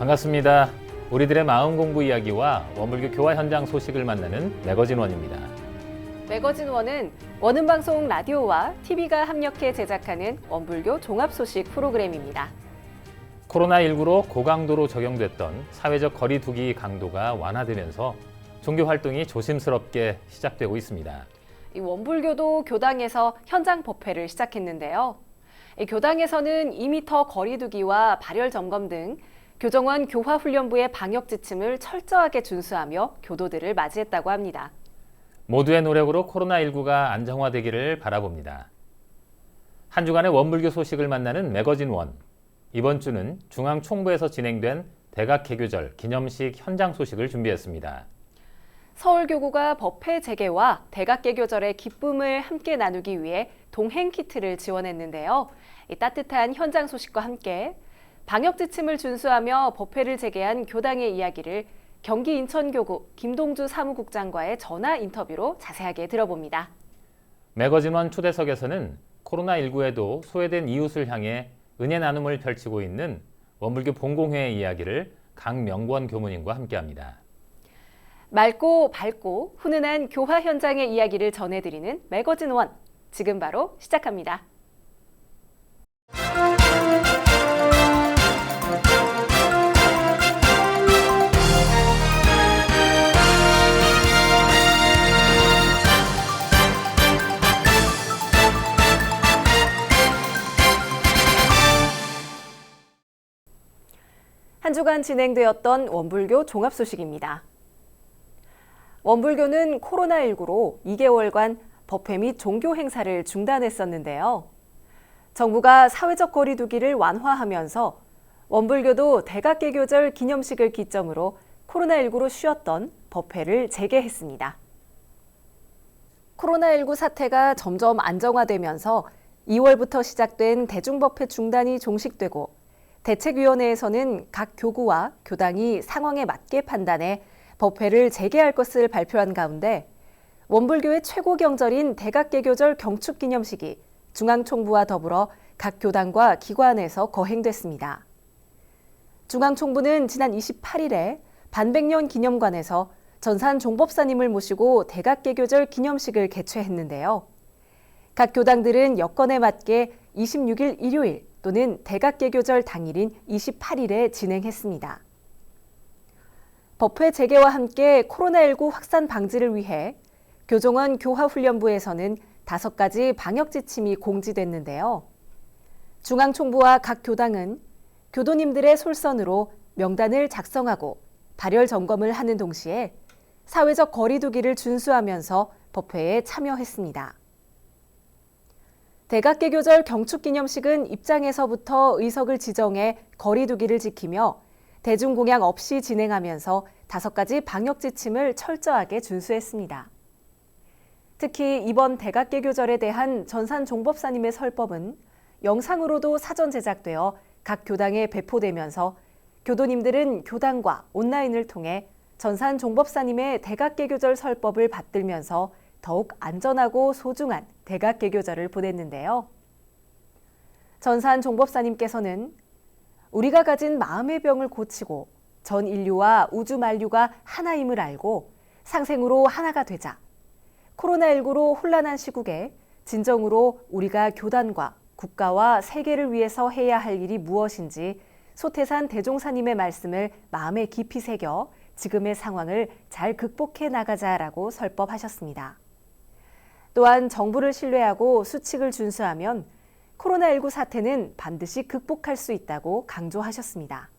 반갑습니다. 우리들의 마음 공부 이야기와 원불교 교화 현장 소식을 만나는 매거진 원입니다. 매거진 원은 원음 방송 라디오와 TV가 합력해 제작하는 원불교 종합 소식 프로그램입니다. 코로나19로 고강도로 적용됐던 사회적 거리두기 강도가 완화되면서 종교 활동이 조심스럽게 시작되고 있습니다. 이 원불교도 교당에서 현장 법회를 시작했는데요. 이 교당에서는 2m 거리두기와 발열 점검 등 교정원 교화훈련부의 방역 지침을 철저하게 준수하며 교도들을 맞이했다고 합니다. 모두의 노력으로 코로나19가 안정화되기를 바라봅니다. 한 주간의 원불교 소식을 만나는 매거진 원. 이번 주는 중앙총부에서 진행된 대각 개교절 기념식 현장 소식을 준비했습니다. 서울교구가 법회 재개와 대각 개교절의 기쁨을 함께 나누기 위해 동행 키트를 지원했는데요. 이 따뜻한 현장 소식과 함께 방역 지침을 준수하며 법회를 재개한 교당의 이야기를 경기 인천교구 김동주 사무국장과의 전화 인터뷰로 자세하게 들어봅니다. 매거진원 초대석에서는 코로나19에도 소외된 이웃을 향해 은혜 나눔을 펼치고 있는 원불교 본공회의 이야기를 강명권 교무님과 함께합니다. 맑고 밝고 훈훈한 교화 현장의 이야기를 전해드리는 매거진 원. 지금 바로 시작합니다. 한 주간 진행되었던 원불교 종합 소식입니다. 원불교는 코로나19로 2개월간 법회 및 종교 행사를 중단했었는데요. 정부가 사회적 거리두기를 완화하면서 원불교도 대각개교절 기념식을 기점으로 코로나19로 쉬었던 법회를 재개했습니다. 코로나19 사태가 점점 안정화되면서 2월부터 시작된 대중법회 중단이 종식되고 대책위원회에서는 각 교구와 교당이 상황에 맞게 판단해 법회를 재개할 것을 발표한 가운데 원불교의 최고 경절인 대각개교절 경축기념식이 중앙총부와 더불어 각 교당과 기관에서 거행됐습니다. 중앙총부는 지난 28일에 반백년 기념관에서 전산 종법사님을 모시고 대각개교절 기념식을 개최했는데요. 각 교당들은 여건에 맞게 26일 일요일 또는 대각개교절 당일인 28일에 진행했습니다. 법회 재개와 함께 코로나19 확산 방지를 위해 교정원 교화훈련부에서는 다섯 가지 방역 지침이 공지됐는데요. 중앙총부와 각 교당은 교도님들의 솔선으로 명단을 작성하고 발열 점검을 하는 동시에 사회적 거리두기를 준수하면서 법회에 참여했습니다. 대각개교절 경축기념식은 입장에서부터 의석을 지정해 거리두기를 지키며 대중공양 없이 진행하면서 다섯 가지 방역 지침을 철저하게 준수했습니다. 특히 이번 대각개교절에 대한 전산 종법사님의 설법은 영상으로도 사전 제작되어 각 교당에 배포되면서 교도님들은 교당과 온라인을 통해 전산 종법사님의 대각개교절 설법을 받들면서 더욱 안전하고 소중한 대각개교절을 보냈는데요. 전산 종법사님께서는 우리가 가진 마음의 병을 고치고 전 인류와 우주 만류가 하나임을 알고 상생으로 하나가 되자. 코로나19로 혼란한 시국에 진정으로 우리가 교단과 국가와 세계를 위해서 해야 할 일이 무엇인지 소태산 대종사님의 말씀을 마음에 깊이 새겨 지금의 상황을 잘 극복해 나가자라고 설법하셨습니다. 또한 정부를 신뢰하고 수칙을 준수하면 코로나19 사태는 반드시 극복할 수 있다고 강조하셨습니다.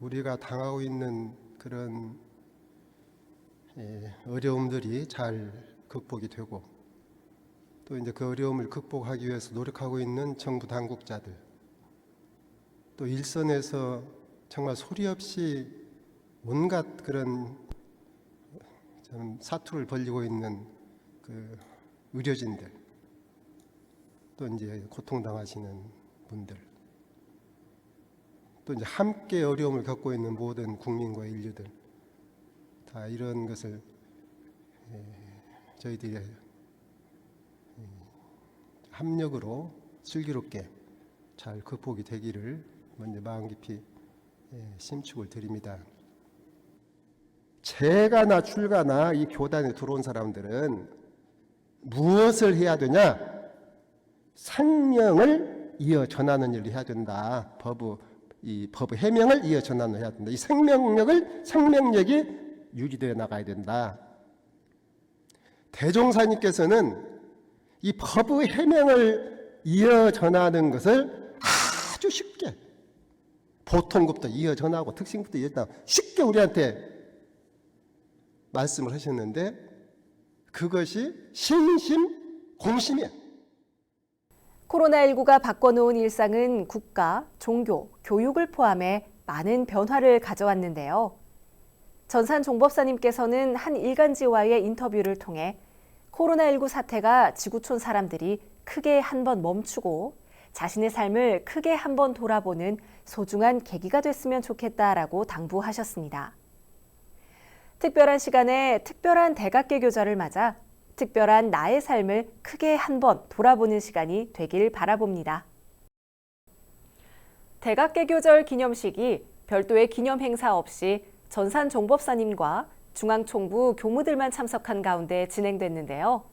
우리가 당하고 있는 그런 예, 어려움들이 잘 극복이 되고 또 이제 그 어려움을 극복하기 위해서 노력하고 있는 정부 당국자들 또 일선에서 정말 소리 없이 온갖 그런 좀 사투를 벌리고 있는 그 의료진들 또 이제 고통당하시는 분들 또 이제 함께 어려움을 겪고 있는 모든 국민과 인류들 다 이런 것을 예, 저희들이 예, 합력으로 슬기롭게 잘 극복이 되기를 먼저 마음 깊이 예, 심축을 드립니다. 재가나 출가나 이 교단에 들어온 사람들은 무엇을 해야 되냐? 생명을 이어 전하는 일을 해야 된다. 법의 이 법의 해명을 이어 전하는 해야 된다. 이 생명력을 생명력이 유지되어 나가야 된다. 대종사님께서는 이 법의 해명을 이어 전하는 것을 아주 쉽게 보통급부터 이어 전하고 특징부터 이어 전하고 쉽게 우리한테 말씀을 하셨는데 그것이 신심 공심이야. 코로나19가 바꿔놓은 일상은 국가, 종교, 교육을 포함해 많은 변화를 가져왔는데요. 전산 종법사님께서는 한 일간지와의 인터뷰를 통해 코로나19 사태가 지구촌 사람들이 크게 한 번 멈추고 자신의 삶을 크게 한 번 돌아보는 소중한 계기가 됐으면 좋겠다라고 당부하셨습니다. 특별한 시간에 특별한 대각계 교절을 맞아 특별한 나의 삶을 크게 한 번 돌아보는 시간이 되길 바라봅니다. 대각계 교절 기념식이 별도의 기념 행사 없이 전산 종법사님과 중앙총부 교무들만 참석한 가운데 진행됐는데요.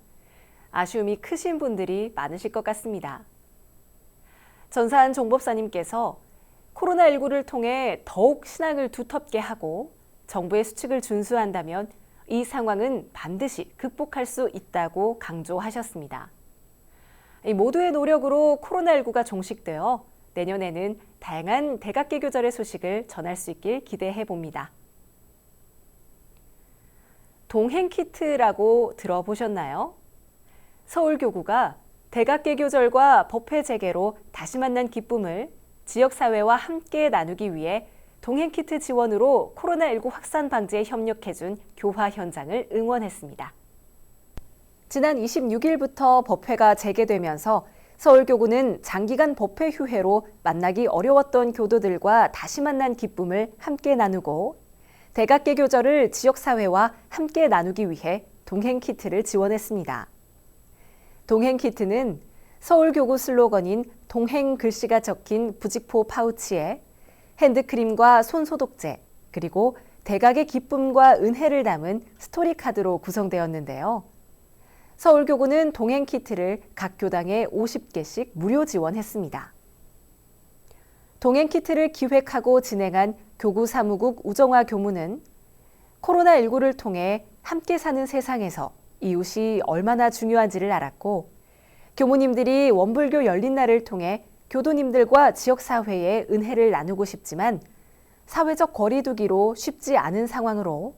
아쉬움이 크신 분들이 많으실 것 같습니다. 전산 종법사님께서 코로나19를 통해 더욱 신앙을 두텁게 하고 정부의 수칙을 준수한다면 이 상황은 반드시 극복할 수 있다고 강조하셨습니다. 이 모두의 노력으로 코로나19가 종식되어 내년에는 다양한 대각계 교절의 소식을 전할 수 있길 기대해 봅니다. 동행 키트라고 들어보셨나요? 서울교구가 대각계 교절과 법회 재개로 다시 만난 기쁨을 지역사회와 함께 나누기 위해 동행 키트 지원으로 코로나19 확산 방지에 협력해준 교화 현장을 응원했습니다. 지난 26일부터 법회가 재개되면서 서울교구는 장기간 법회 휴회로 만나기 어려웠던 교도들과 다시 만난 기쁨을 함께 나누고 대각계 교절을 지역사회와 함께 나누기 위해 동행 키트를 지원했습니다. 동행 키트는 서울교구 슬로건인 동행 글씨가 적힌 부직포 파우치에 핸드크림과 손소독제, 그리고 대각의 기쁨과 은혜를 담은 스토리 카드로 구성되었는데요. 서울교구는 동행 키트를 각 교당에 50개씩 무료 지원했습니다. 동행 키트를 기획하고 진행한 교구 사무국 우정화 교무는 코로나19를 통해 함께 사는 세상에서 이웃이 얼마나 중요한지를 알았고 교무님들이 원불교 열린 날을 통해 교도님들과 지역사회에 은혜를 나누고 싶지만 사회적 거리두기로 쉽지 않은 상황으로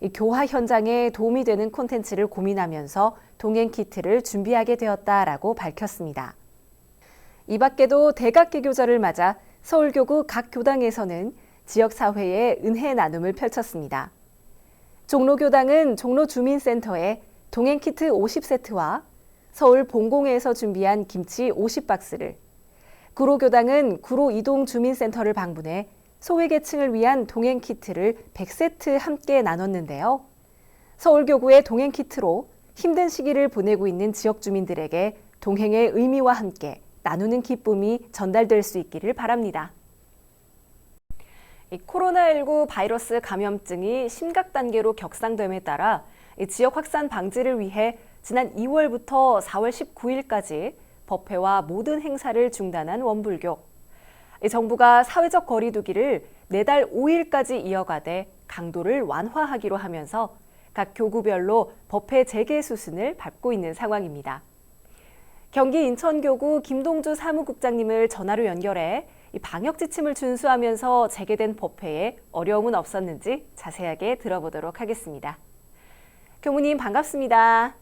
이 교화 현장에 도움이 되는 콘텐츠를 고민하면서 동행 키트를 준비하게 되었다라고 밝혔습니다. 이 밖에도 대각계 교절을 맞아 서울교구 각 교당에서는 지역사회에 은혜 나눔을 펼쳤습니다. 종로교당은 종로주민센터에 동행 키트 50세트와 서울 본공회에서 준비한 김치 50박스를 구로교당은 구로 이동 주민센터를 방문해 소외계층을 위한 동행 키트를 100세트 함께 나눴는데요. 서울교구의 동행 키트로 힘든 시기를 보내고 있는 지역 주민들에게 동행의 의미와 함께 나누는 기쁨이 전달될 수 있기를 바랍니다. 이 코로나19 바이러스 감염증이 심각 단계로 격상됨에 따라 이 지역 확산 방지를 위해 지난 2월부터 4월 19일까지 법회와 모든 행사를 중단한 원불교. 이 정부가 사회적 거리두기를 내달 5일까지 이어가되 강도를 완화하기로 하면서 각 교구별로 법회 재개 수순을 밟고 있는 상황입니다. 경기 인천교구 김동주 사무국장님을 전화로 연결해 이 방역 지침을 준수하면서 재개된 법회에 어려움은 없었는지 자세하게 들어보도록 하겠습니다. 교무님 반갑습니다.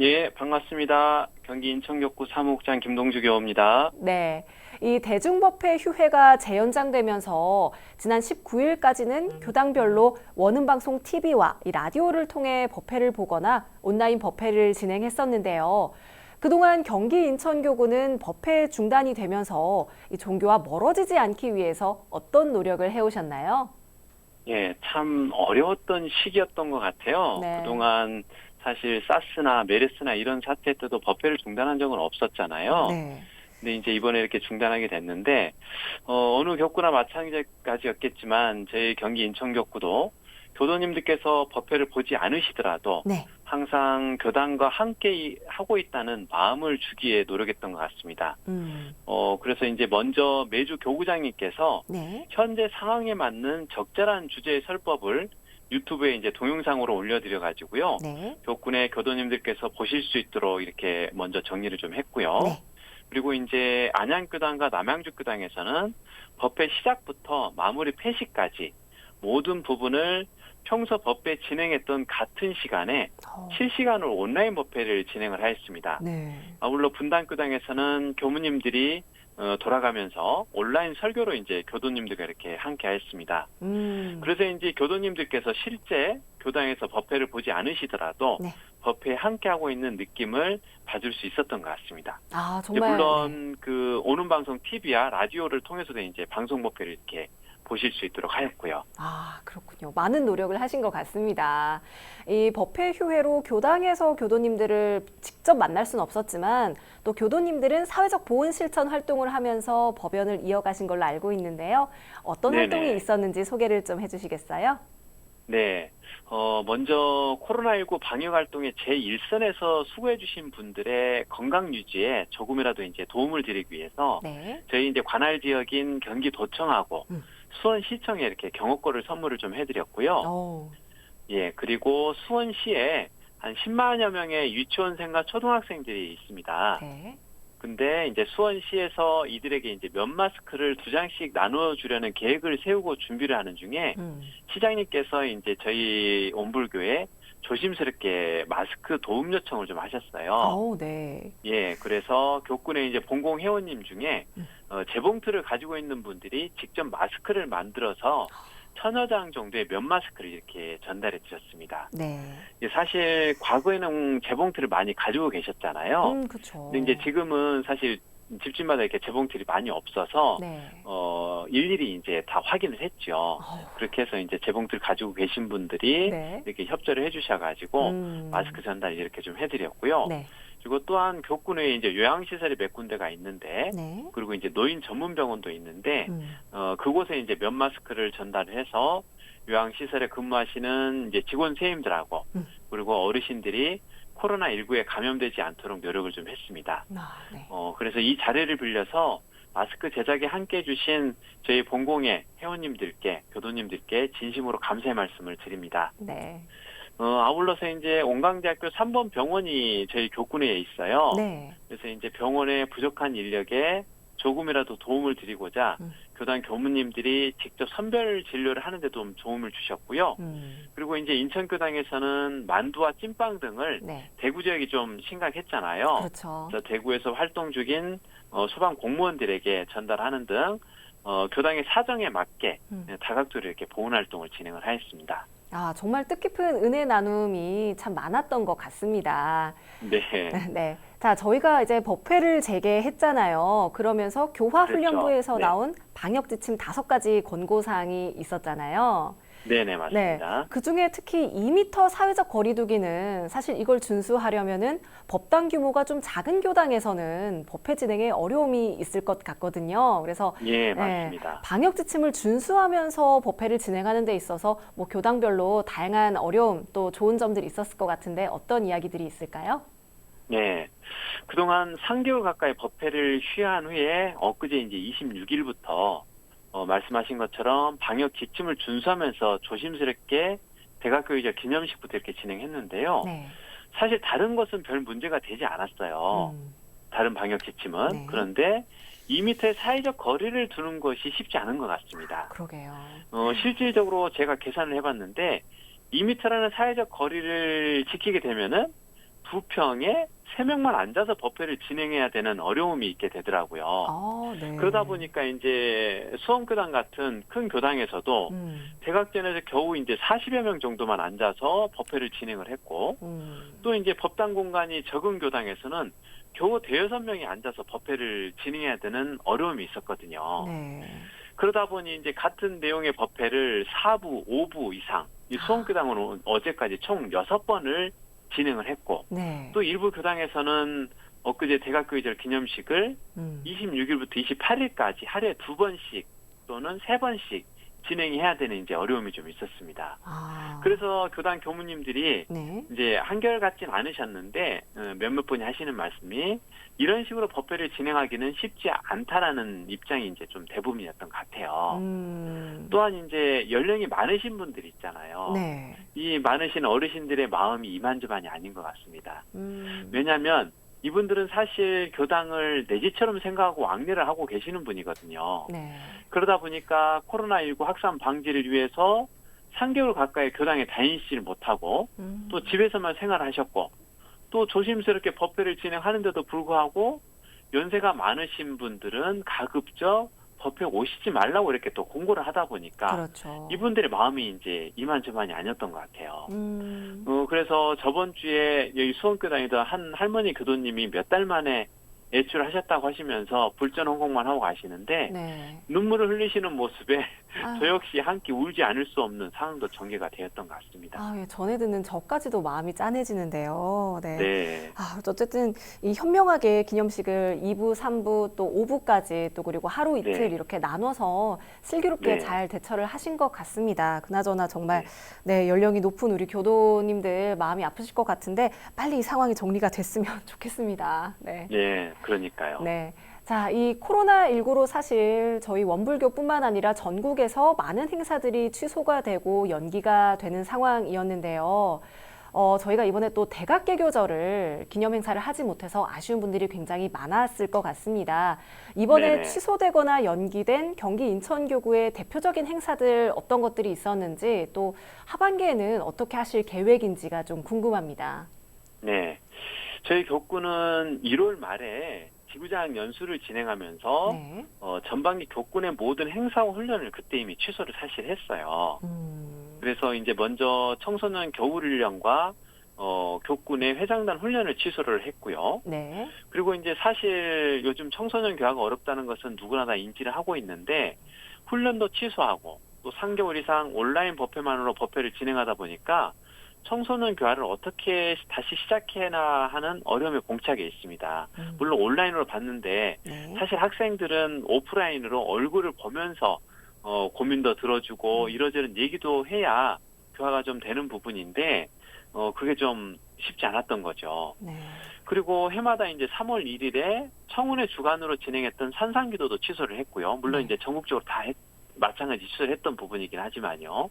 예, 반갑습니다. 경기 인천교구 사무국장 김동주 교우입니다. 네. 이 대중법회 휴회가 재연장되면서 지난 19일까지는 교당별로 원음방송 TV와 이 라디오를 통해 법회를 보거나 온라인 법회를 진행했었는데요. 그동안 경기 인천교구는 법회 중단이 되면서 이 종교와 멀어지지 않기 위해서 어떤 노력을 해오셨나요? 예, 참 어려웠던 시기였던 것 같아요. 네. 그동안 사실 사스나 메르스나 이런 사태 때도 법회를 중단한 적은 없었잖아요. 네. 근데 이제 이번에 이렇게 중단하게 됐는데 어, 어느 교구나 마찬가지였겠지만 저희 경기 인천교구도 교도님들께서 법회를 보지 않으시더라도 네. 항상 교단과 함께 하고 있다는 마음을 주기에 노력했던 것 같습니다. 음. 어, 그래서 이제 먼저 매주 교구장님께서 네. 현재 상황에 맞는 적절한 주제의 설법을 유튜브에 이제 동영상으로 올려드려 가지고요. 네. 교군의 교도님들께서 보실 수 있도록 이렇게 먼저 정리를 좀 했고요. 네. 그리고 이제 안양교당과 남양주교당에서는 법회 시작부터 마무리 폐시까지 모든 부분을 평소 법회 진행했던 같은 시간에 어. 실시간으로 온라인 법회를 진행을 하였습니다. 네. 아울러 분당교당에서는 교무님들이 어, 돌아가면서 온라인 설교로 이제 교도님들과 이렇게 함께 하였습니다. 음. 그래서 이제 교도님들께서 실제 교당에서 법회를 보지 않으시더라도 네. 법회에 함께 하고 있는 느낌을 받을 수 있었던 것 같습니다. 아, 정말. 네. 물론 그 오는 방송 TV와 라디오를 통해서도 이제 방송 법회를 이렇게 보실 수 있도록 하였고요. 아, 그렇군요. 많은 노력을 하신 것 같습니다. 이 법회 휴회로 교당에서 교도님들을 직접 만날 수는 없었지만 또 교도님들은 사회적 보훈 실천 활동을 하면서 법연을 이어가신 걸로 알고 있는데요. 어떤 네네. 활동이 있었는지 소개를 좀 해주시겠어요? 네. 어, 먼저 코로나19 방역 활동에 제1선에서 수고해주신 분들의 건강 유지에 조금이라도 이제 도움을 드리기 위해서 네. 저희 이제 관할 지역인 경기도청하고 음. 수원시청에 이렇게 경호권을 선물을 좀 해드렸고요. 어, 예, 그리고 수원시에 한 10만여 명의 유치원생과 초등학생들이 있습니다. 네. 근데 이제 수원시에서 이들에게 이제 면 마스크를 두 장씩 나누어 주려는 계획을 세우고 준비를 하는 중에 음. 시장님께서 이제 저희 온불교에 조심스럽게 마스크 도움 요청을 좀 하셨어요. 어, 네. 예, 그래서 교군의 이제 본공 회원님 중에 음. 어, 재봉틀을 가지고 있는 분들이 직접 마스크를 만들어서 천여 장 정도의 면 마스크를 이렇게 전달해 주셨습니다. 네. 예, 사실 과거에는 재봉틀을 많이 가지고 계셨잖아요. 음, 그렇죠. 근데 이제 지금은 사실 집집마다 이렇게 재봉틀이 많이 없어서 네. 어 일일이 이제 다 확인을 했죠. 어우, 그렇게 해서 이제 재봉틀 가지고 계신 분들이 네. 이렇게 협조를 해주셔가지고 음. 마스크 전달 이렇게 좀 해드렸고요. 네. 그리고 또한 교군에 이제 요양시설이 몇 군데가 있는데 네. 그리고 이제 노인 전문 병원도 있는데 음. 어 그곳에 이제 면 마스크를 전달해서 요양시설에 근무하시는 이제 직원 선생님들하고 음. 그리고 어르신들이 코로나 19에 감염되지 않도록 노력을 좀 했습니다. 아, 네. 어 그래서 이 자리를 빌려서 마스크 제작에 함께 해주신 저희 본공의 회원님들께 교도님들께 진심으로 감사의 말씀을 드립니다. 네. 어, 아울러서 이제 온강대학교 3번 병원이 저희 교군에 있어요. 네. 그래서 이제 병원의 부족한 인력에 조금이라도 도움을 드리고자 음. 교단 교무님들이 직접 선별 진료를 하는데 좀 도움을 주셨고요. 음. 그리고 이제 인천교당에서는 만두와 찐빵 등을 네. 대구 지역이 좀 심각했잖아요. 그렇죠. 그래서 대구에서 활동 중인 어, 소방 공무원들에게 전달하는 등 어, 교당의 사정에 맞게 음. 다각도로 이렇게 보훈 활동을 진행을 하였습니다. 아, 정말 뜻깊은 은혜 나눔이 참 많았던 것 같습니다. 네. 네. 자, 저희가 이제 법회를 재개했잖아요. 그러면서 교화훈련부에서 그렇죠. 네. 나온 방역 지침 다섯 가지 권고 사항이 있었잖아요. 네네, 맞습니다. 그 중에 특히 2m 사회적 거리두기는 사실 이걸 준수하려면은 법당 규모가 좀 작은 교당에서는 법회 진행에 어려움이 있을 것 같거든요. 그래서 예, 네, 맞습니다. 방역 지침을 준수하면서 법회를 진행하는 데 있어서 뭐 교당별로 다양한 어려움 또 좋은 점들이 있었을 것 같은데 어떤 이야기들이 있을까요? 네. 그동안 3개월 가까이 법회를 휴한 후에 엊그제 이제 26일부터 어, 말씀하신 것처럼 방역 지침을 준수하면서 조심스럽게 대각교의적 기념식부터 이렇게 진행했는데요. 네. 사실 다른 것은 별 문제가 되지 않았어요. 음, 다른 방역 지침은. 네. 그런데 2m의 사회적 거리를 두는 것이 쉽지 않은 것 같습니다. 그러게요. 어, 실질적으로 제가 계산을 해봤는데 2m라는 사회적 거리를 지키게 되면은 두 평에 세 명만 앉아서 법회를 진행해야 되는 어려움이 있게 되더라고요. 아, 네. 그러다 보니까 이제 수원교당 같은 큰 교당에서도 음, 대각전에서 겨우 이제 40여 명 정도만 앉아서 법회를 진행을 했고 음, 또 이제 법당 공간이 적은 교당에서는 겨우 대여섯 명이 앉아서 법회를 진행해야 되는 어려움이 있었거든요. 네. 그러다 보니 이제 같은 내용의 법회를 4부, 5부 이상, 이 수원교당은 어제까지 총 6번을 진행을 했고, 네. 또 일부 교당에서는 엊그제 대각교절 기념식을 음. 26일부터 28일까지 하루에 두 번씩 또는 세 번씩 진행해야 되는 이제 어려움이 좀 있었습니다. 아. 그래서 교단 교무님들이 네. 이제 한결 같진 않으셨는데 어, 몇몇 분이 하시는 말씀이 이런 식으로 법회를 진행하기는 쉽지 않다라는 입장이 이제 좀 대부분이었던 것 같아요. 음. 또한 이제 연령이 많으신 분들 있잖아요. 네. 이 많으신 어르신들의 마음이 이만저만이 아닌 것 같습니다. 음. 왜냐하면 이분들은 사실 교당을 내 집처럼 생각하고 왕래를 하고 계시는 분이거든요. 네. 그러다 보니까 코로나19 확산 방지를 위해서 3개월 가까이 교당에 다니지를 못하고 음. 또 집에서만 생활하셨고 또 조심스럽게 법회를 진행하는데도 불구하고 연세가 많으신 분들은 가급적 법회 오시지 말라고 이렇게 또 공고를 하다 보니까 그렇죠. 이분들의 마음이 이제 이만저만이 아니었던 것 같아요. 음. 어, 그래서 저번 주에 여기 수원교 다니던 한 할머니 교도님이 몇 달 만에 외출하셨다고 하시면서 불전 헌공만 하고 가시는데 네. 눈물을 흘리시는 모습에 아. 저 역시 함께 울지 않을 수 없는 상황도 전개가 되었던 것 같습니다. 아, 예, 전에 듣는 저까지도 마음이 짠해지는데요. 네. 네. 아, 어쨌든 이 현명하게 기념식을 2부, 3부 또 5부까지 또 그리고 하루 이틀 네. 이렇게 나눠서 슬기롭게 네. 잘 대처를 하신 것 같습니다. 그나저나 정말 네, 연령이 높은 우리 교도님들 마음이 아프실 것 같은데 빨리 이 상황이 정리가 됐으면 좋겠습니다. 네. 네, 그러니까요. 네. 자, 이 코로나19로 사실 저희 원불교뿐만 아니라 전국에서 많은 행사들이 취소가 되고 연기가 되는 상황이었는데요. 어, 저희가 이번에 또 대각개교절을 기념 행사를 하지 못해서 아쉬운 분들이 굉장히 많았을 것 같습니다. 이번에 네네. 취소되거나 연기된 경기 인천교구의 대표적인 행사들 어떤 것들이 있었는지 또 하반기에는 어떻게 하실 계획인지가 좀 궁금합니다. 네. 저희 교구는 1월 말에 지구장 연수를 진행하면서 네. 어, 전반기 교군의 모든 행사와 훈련을 그때 이미 취소를 사실 했어요. 음, 그래서 이제 먼저 청소년 겨울훈련과 어, 교군의 회장단 훈련을 취소를 했고요. 네. 그리고 이제 사실 요즘 청소년 교화가 어렵다는 것은 누구나 다 인지를 하고 있는데 훈련도 취소하고 또 3개월 이상 온라인 법회만으로 법회를 진행하다 보니까 청소년 교화를 어떻게 다시 시작해나 하는 어려움에 봉착해 있습니다. 음, 물론 온라인으로 봤는데 네. 사실 학생들은 오프라인으로 얼굴을 보면서 어, 고민도 들어주고 음. 이러저런 얘기도 해야 교화가 좀 되는 부분인데 어, 그게 좀 쉽지 않았던 거죠. 네. 그리고 해마다 이제 3월 1일에 청운의 주관으로 진행했던 산상기도도 취소를 했고요. 물론 네. 이제 전국적으로 다 했- 마찬가지 취소를 했던 부분이긴 하지만요.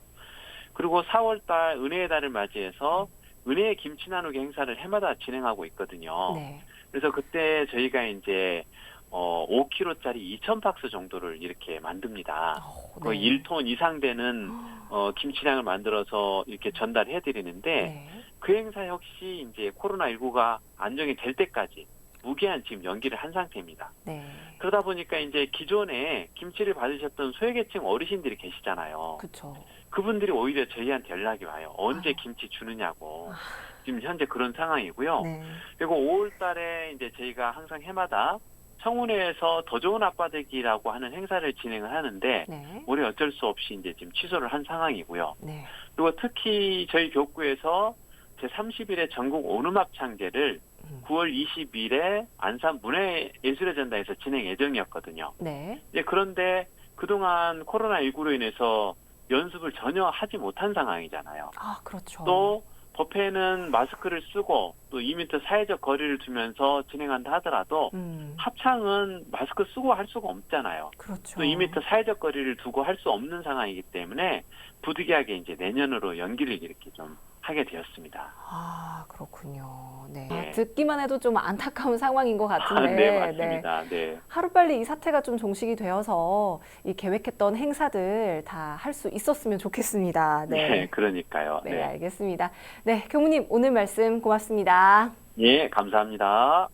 그리고 4월달 은혜의 달을 맞이해서 은혜의 김치 나누기 행사를 해마다 진행하고 있거든요. 네. 그래서 그때 저희가 이제 어 5kg짜리 2,000박스 정도를 이렇게 만듭니다. 어, 거의 1톤 이상 되는 어 김치량을 만들어서 이렇게 전달해 드리는데 네. 그 행사 역시 이제 코로나 19가 안정이 될 때까지 무기한 지금 연기를 한 상태입니다. 네. 그러다 보니까 이제 기존에 김치를 받으셨던 소외계층 어르신들이 계시잖아요. 그렇죠. 그분들이 오히려 저희한테 연락이 와요. 언제 아유. 김치 주느냐고. 아. 지금 현재 그런 상황이고요. 네. 그리고 5월 달에 이제 저희가 항상 해마다 청운회에서 더 좋은 아빠 되기라고 하는 행사를 진행을 하는데 네. 올해 어쩔 수 없이 이제 지금 취소를 한 상황이고요. 네. 그리고 특히 저희 교구에서 제 30일에 전국 온음악 창제를 음. 9월 20일에 안산 문화예술의 전당에서 진행 예정이었거든요. 네. 이제 그런데 그동안 코로나19로 인해서 연습을 전혀 하지 못한 상황이잖아요. 아, 그렇죠. 또 법회는 마스크를 쓰고 또 2m 사회적 거리를 두면서 진행한다 하더라도 음. 합창은 마스크 쓰고 할 수가 없잖아요. 그렇죠. 또 2m 사회적 거리를 두고 할 수 없는 상황이기 때문에 부득이하게 이제 내년으로 연기를 이렇게 좀 하게 되었습니다. 아, 그렇군요. 네. 네. 듣기만 해도 좀 안타까운 상황인 것 아, 같은데. 네, 맞습니다. 네. 하루빨리 이 사태가 좀 종식이 되어서 이 계획했던 행사들 다 할 수 있었으면 좋겠습니다. 네. 네. 그러니까요. 네, 네. 알겠습니다. 네, 교무님 오늘 말씀 고맙습니다. 예, 감사합니다.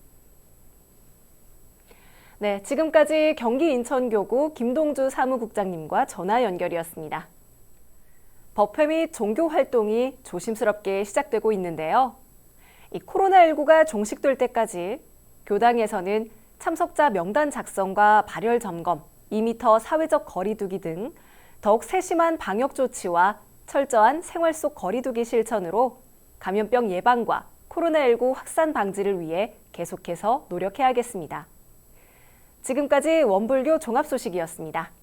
네, 지금까지 경기 인천교구 김동주 사무국장님과 전화 연결이었습니다. 법회 및 종교 활동이 조심스럽게 시작되고 있는데요. 이 코로나19가 종식될 때까지 교당에서는 참석자 명단 작성과 발열 점검, 2m 사회적 거리두기 등 더욱 세심한 방역 조치와 철저한 생활 속 거리두기 실천으로 감염병 예방과 코로나19 확산 방지를 위해 계속해서 노력해야겠습니다. 지금까지 원불교 종합 소식이었습니다.